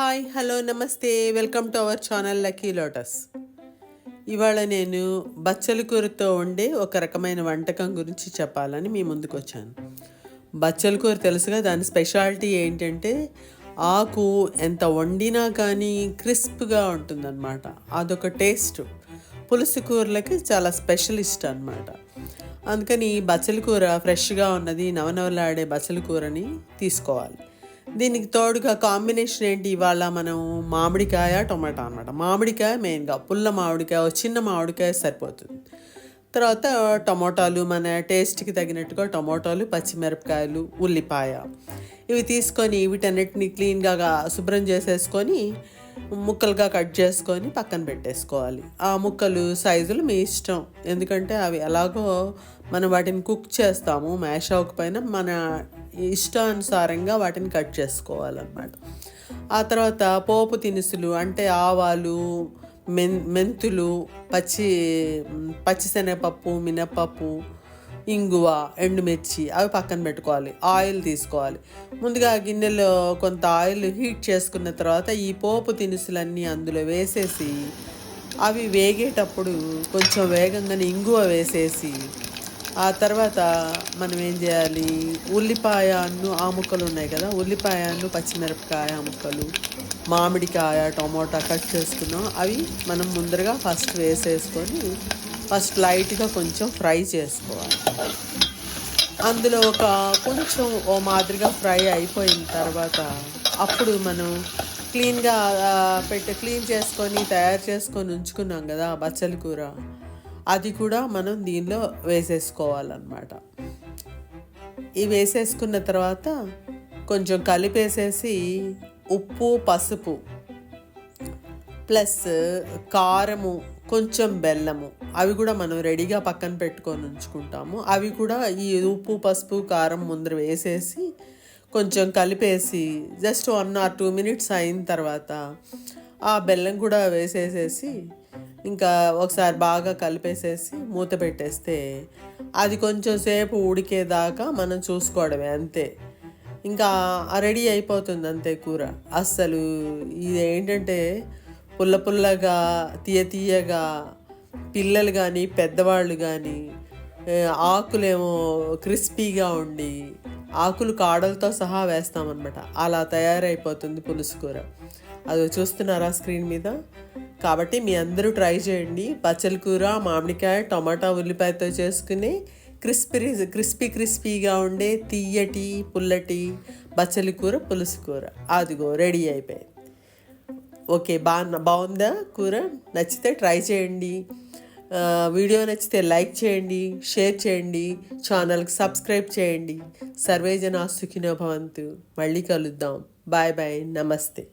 Hi hello namaste. Welcome to our channel lucky lotus. ఇవాళ నేను బచ్చల కూరతో వండే ఒక రకమైన వంటకం గురించి చెప్పాలని మీ ముందుకు వచ్చాను. బచ్చల కూర తెలుసుగా దాని స్పెషాలిటీ ఏంటంటే ఆకు ఎంత వండినా కానీ క్రిస్ప్గా ఉంటుందన్నమాట. అదొక టేస్ట్. పులుసు కూరలకి చాలా స్పెషలిస్ట్ అన్నమాట. అందుకని బచ్చల కూర ఫ్రెష్గా ఉన్నది నవనవలాడే బచ్చల కూరని తీసుకోవాలి. దీనికి తోడుగా కాంబినేషన్ ఏంటి? ఇవాళ మనం మామిడికాయ టొమాటో అనమాట మామిడికాయ మెయిన్గా పుల్ల మామిడికాయ చిన్న మామిడికాయ సరిపోతుంది. తర్వాత టమోటాలు మన టేస్ట్కి తగినట్టుగా టమోటాలు పచ్చిమిరపకాయలు ఉల్లిపాయ ఇవి తీసుకొని వీటన్నిటిని క్లీన్గా శుభ్రం చేసేసుకొని ముక్కలుగా కట్ చేసుకొని పక్కన పెట్టేసుకోవాలి. ఆ ముక్కలు సైజులు మీ ఇష్టం. ఎందుకంటే అవి ఎలాగో మనం వాటిని కుక్ చేస్తాము. మ్యాష్ అవ్వకపోయినా మన ఇష్టానుసారంగా వాటిని కట్ చేసుకోవాలన్నమాట. ఆ తర్వాత పోపు దినుసులు అంటే ఆవాలు మెన్ మెంతులు పచ్చి పచ్చిశనగపప్పు మినపప్పు ఇంగువ ఎండుమిర్చి అవి పక్కన పెట్టుకోవాలి. ఆయిల్ తీసుకోవాలి. ముందుగా గిన్నెలో కొంత ఆయిల్ హీట్ చేసుకున్న తర్వాత ఈ పోపు దినుసులన్నీ అందులో వేసేసి అవి వేగేటప్పుడు కొంచెం వేగంగానే ఇంగువ వేసేసి ఆ తర్వాత మనం ఏం చేయాలి? ఉల్లిపాయ అన్ను ఆ ముక్కలు ఉన్నాయి కదా? ఉల్లిపాయ అన్ను పచ్చిమిరపకాయ ముక్కలు మామిడికాయ టమోటా కట్ చేసుకున్నాం. అవి మనం ముందరగా ఫస్ట్ వేసేసుకొని ఫస్ట్ లైట్గా కొంచెం ఫ్రై చేసుకోవాలి. అందులో ఒక కొంచెం ఓ మాదిరిగా ఫ్రై అయిపోయిన తర్వాత అప్పుడు మనం క్లీన్గా పెట్టి క్లీన్ చేసుకొని తయారు చేసుకొని ఉంచుకున్నాం కదా బచ్చల కూర. అది కూడా మనం దీనిలో వేసేసుకోవాలన్నమాట. ఇవి వేసేసుకున్న తర్వాత కొంచెం కలిపేసేసి ఉప్పు పసుపు ప్లస్ కారము కొంచెం బెల్లము. అవి కూడా మనం రెడీగా పక్కన పెట్టుకొని ఉంచుకుంటాము. అవి కూడా ఈ ఉప్పు పసుపు కారం ముందర వేసేసి కొంచెం కలిపేసి just one or two minutes అయిన తర్వాత ఆ బెల్లం కూడా వేసేసేసి ఇంకా ఒకసారి బాగా కలిపేసేసి మూత పెట్టేస్తే అది కొంచెం సేపు ఉడికేదాకా మనం చూసుకోవడమే అంతే. ఇంకా రెడీ అయిపోతుంది అంతే కూర. అస్సలు ఇది ఏంటంటే పుల్ల పుల్లగా తీయ తీయగా పిల్లలు కానీ పెద్దవాళ్ళు కానీ ఆకులేమో క్రిస్పీగా ఉండి ఆకులు కాడలతో సహా వేస్తామన్నమాట. అలా తయారైపోతుంది పులుసు కూర. అది చూస్తున్నారా స్క్రీన్ మీద? కాబట్టి మీ అందరూ ట్రై చేయండి. పచ్చల కూర మామిడికాయ టమాటా ఉల్లిపాయతో చేసుకుని క్రిస్పీ క్రిస్పీ క్రిస్పీగా ఉండే తీయటి పుల్లటి బచ్చలి కూర పులుసు కూర. అదిగో రెడీ అయిపోయింది. ఓకే బా బాగుందా కూర? నచ్చితే ట్రై చేయండి. వీడియో నచ్చితే లైక్ చేయండి షేర్ చేయండి ఛానల్కి సబ్స్క్రైబ్ చేయండి. సర్వేజన సుఖినో భవంతు. మళ్ళీ కలుద్దాం. Bye bye. నమస్తే.